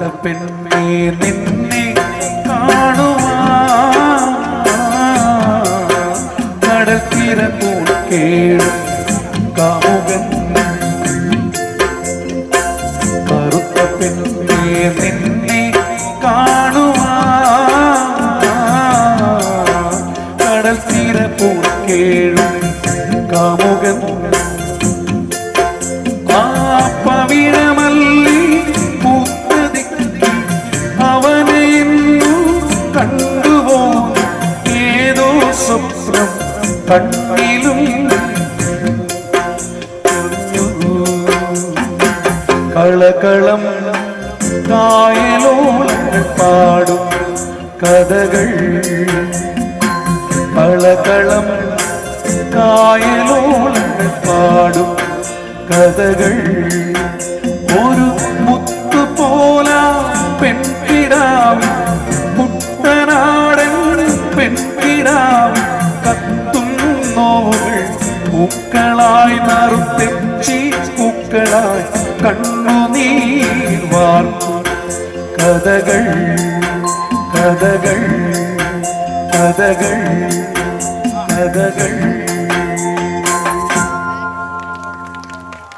കാത്ത പെണ്ണേ നിന്നെ കാണുവാടത്തിര കേളും കാമുകൻ. കറുത്ത പെണ്ണേ നിന്നെ കാണുവാടത്തിര കേളും കാമുകൻ. ഏതോ സ്വപ്നം കണ്ണിലും കളകളം കായലോളങ്ങൾ പാടും കഥകൾ. കളകളം കായലോളങ്ങൾ പാടും കഥകൾ. പെൺകിടാവ് കത്തും നോവുകൾ പൂക്കളായി നറുത്തെച്ചി പൂക്കളായി കണ്ണുനീർ വാർക്കും. കഥകൾ കഥകൾ കഥകൾ കഥകൾ.